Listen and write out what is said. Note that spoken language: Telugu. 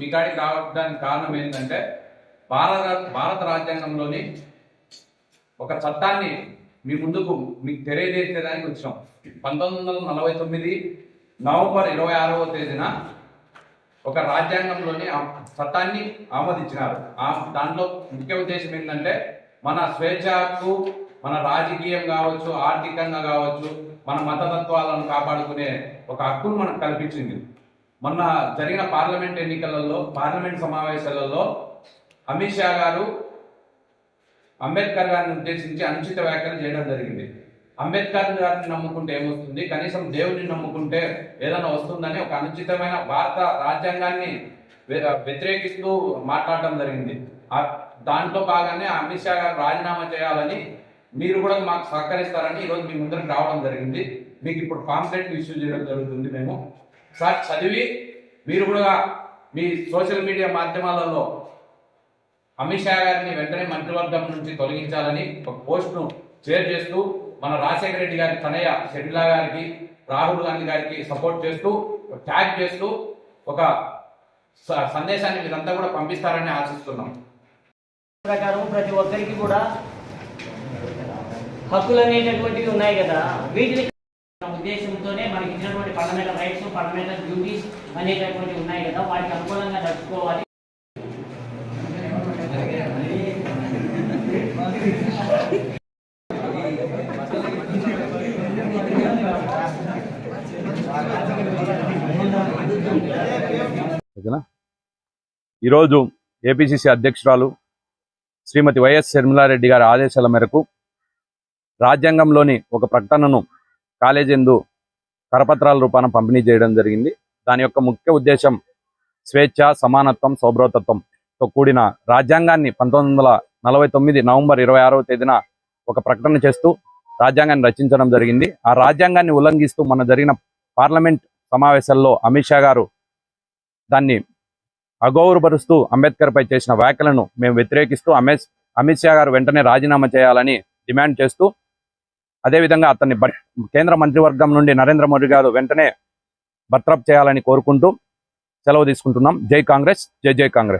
మీ కాడికి రావడానికి కారణం ఏంటంటే భారత భారత రాజ్యాంగంలోని ఒక చట్టాన్ని మీ ముందుకు మీకు తెలియజేసేదానికి వచ్చాం పంతొమ్మిది వందల నలభై తొమ్మిది నవంబర్ ఇరవై ఆరవ తేదీన ఒక రాజ్యాంగంలోని ఆ చట్టాన్ని ఆమోదించినారు. ఆ దాంట్లో ముఖ్య ఉద్దేశం ఏంటంటే మన స్వేచ్ఛకు మన రాజకీయం కావచ్చు ఆర్థికంగా కావచ్చు మన మతతత్వాలను కాపాడుకునే ఒక హక్కును మనకు కల్పించింది. మొన్న జరిగిన పార్లమెంట్ ఎన్నికలలో పార్లమెంట్ సమావేశాలలో అమిత్ షా గారు అంబేద్కర్ గారిని ఉద్దేశించి అనుచిత వ్యాఖ్యలు చేయడం జరిగింది. అంబేద్కర్ గారిని నమ్ముకుంటే ఏమొస్తుంది? కనీసం దేవుడిని నమ్ముకుంటే ఏదైనా వస్తుందని ఒక అనుచితమైన భారత రాజ్యాంగాన్ని వ్యతిరేకిస్తూ మాట్లాడడం జరిగింది. ఆ దాంట్లో భాగానే అమిత్ షా గారు రాజీనామా చేయాలని మీరు కూడా మాకు సహకరిస్తారని ఈరోజు మీ ముందరికి రావడం జరిగింది. మీకు ఇప్పుడు పాంప్లెట్ ఇష్యూ చేయడం జరుగుతుంది మేము. సార్ చదివి మీరు కూడా మీ సోషల్ మీడియా మాధ్యమాలలో అమిత్ షా గారిని వెంటనే మంత్రివర్గం నుంచి తొలగించాలని ఒక పోస్ట్ను షేర్ చేస్తూ మన రాజశేఖర రెడ్డి గారి తనయ్య షెడ్లా గారికి రాహుల్ గాంధీ గారికి సపోర్ట్ చేస్తూ ట్యాగ్ చేస్తూ ఒక స- సందేశాన్ని మీరంతా కూడా పంపిస్తారని ఆశిస్తున్నాం. ప్రకారం ప్రతి ఒక్కరికి కూడా హక్కులు అనేటటువంటివి ఉన్నాయి కదా. వీటిని ఉద్దేశంతోనే మనకి ఇచ్చినటువంటి ఫండమెంటల్ రైట్స్ ఫండమెంటల్ డ్యూటీస్ అనేటటువంటి ఉన్నాయి కదా వాటికి అనుకూలంగా నడుచుకోవాలి ఈరోజు ఏపీసీసీ అధ్యక్షురాలు శ్రీమతి వైఎస్ షర్మిలారెడ్డి గారి ఆదేశాల మేరకు రాజ్యాంగంలోని ఒక ప్రకటనను కాలేజీ ఎందు కరపత్రాల రూపాన పంపిణీ చేయడం జరిగింది. దాని యొక్క ముఖ్య ఉద్దేశం స్వేచ్ఛ సమానత్వం సౌభ్రతత్వంతో కూడిన రాజ్యాంగాన్ని పంతొమ్మిది వందల నలభై తొమ్మిది నవంబర్ ఇరవై ఆరవ తేదీన ఒక ప్రకటన చేస్తూ రాజ్యాంగాన్ని రచించడం జరిగింది. ఆ రాజ్యాంగాన్ని ఉల్లంఘిస్తూ మన జరిగిన పార్లమెంట్ సమావేశాల్లో అమిత్ షా గారు దాన్ని అగౌరవపరుస్తూ అంబేద్కర్ పై చేసిన వ్యాఖ్యలను మేము వ్యతిరేకిస్తూ అమిత్ అమిత్ షా గారు వెంటనే రాజీనామా చేయాలని డిమాండ్ చేస్తూ అదేవిధంగా అతన్ని కేంద్ర మంత్రివర్గం నుండి నరేంద్ర మోడీ గారు వెంటనే బర్తరఫ్ చేయాలని కోరుకుంటూ సెలవు తీసుకుంటున్నాం. జై కాంగ్రెస్ జై జై కాంగ్రెస్.